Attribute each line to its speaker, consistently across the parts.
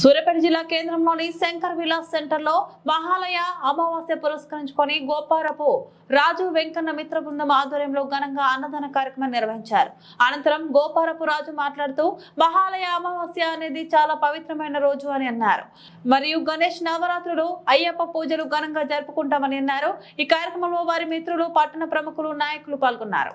Speaker 1: సూర్యాపేట జిల్లా కేంద్రంలోని శంకర్ విలాస్ సెంటర్లో మహాలయ అమావాస్య పురస్కరించుకొని గోపారపు రాజు వెంకన్న మిత్ర బృందం ఆధ్వర్యంలో ఘనంగా అన్నదాన కార్యక్రమం నిర్వహించారు. అనంతరం గోపారపు రాజు మాట్లాడుతూ మహాలయ అమావాస్య అనేది చాలా పవిత్రమైన రోజు అని అన్నారు. మరియు గణేష్ నవరాత్రులు అయ్యప్ప పూజలు ఘనంగా జరుపుకుంటామని అన్నారు. ఈ కార్యక్రమంలో వారి మిత్రులు పట్టణ ప్రముఖులు నాయకులు పాల్గొన్నారు.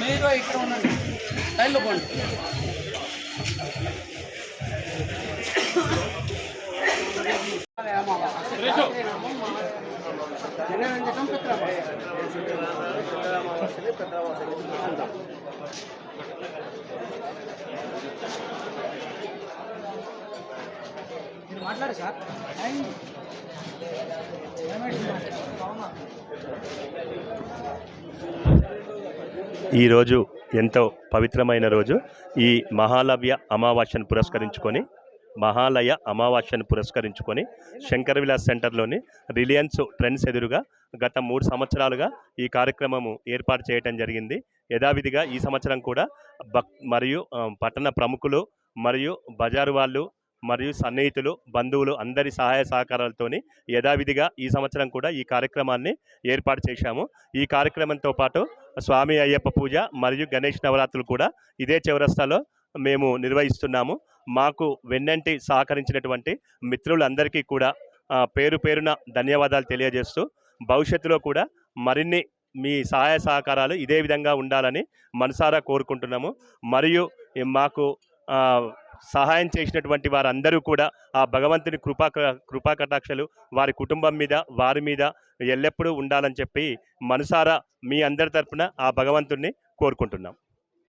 Speaker 2: మీరు ఇక్కడ ఉండండి లైన్లో పోండి మీరు మాట్లాడు సార్
Speaker 3: ఈరోజు ఎంతో పవిత్రమైన రోజు. ఈ మహాలవ్య అమావాస్యను పురస్కరించుకొని మహాలయ అమావాస్యను పురస్కరించుకొని శంకర్ విలాస్ సెంటర్లోని రిలయన్స్ ట్రెండ్స్ ఎదురుగా గత మూడు సంవత్సరాలుగా ఈ కార్యక్రమము ఏర్పాటు చేయటం జరిగింది. యథావిధిగా ఈ సంవత్సరం కూడా భక్ మరియు పట్టణ ప్రముఖులు మరియు బజారు వాళ్ళు మరియు సన్నిహితులు బంధువులు అందరి సహాయ సహకారాలతోని యథావిధిగా ఈ సంవత్సరం కూడా ఈ కార్యక్రమాన్ని ఏర్పాటు చేశాము. ఈ కార్యక్రమంతో పాటు స్వామి అయ్యప్ప పూజ మరియు గణేష్ నవరాత్రులు కూడా ఇదే చౌరస్తాలో మేము నిర్వహిస్తున్నాము. మాకు వెన్నంటి సహకరించినటువంటి మిత్రులందరికీ కూడా పేరు పేరున ధన్యవాదాలు తెలియజేస్తూ భవిష్యత్తులో కూడా మరిన్ని మీ సహాయ సహకారాలు ఇదే విధంగా ఉండాలని మనసారా కోరుకుంటున్నాము. మరియు మాకు సహాయం చేసినటువంటి వారందరూ కూడా ఆ భగవంతుని కృపా కృపా కటాక్షలు వారి కుటుంబం మీద వారి మీద ఎల్లప్పుడూ ఉండాలని చెప్పి మనసారా మీ అందరి తరపున ఆ భగవంతుణ్ణి కోరుకుంటున్నాం.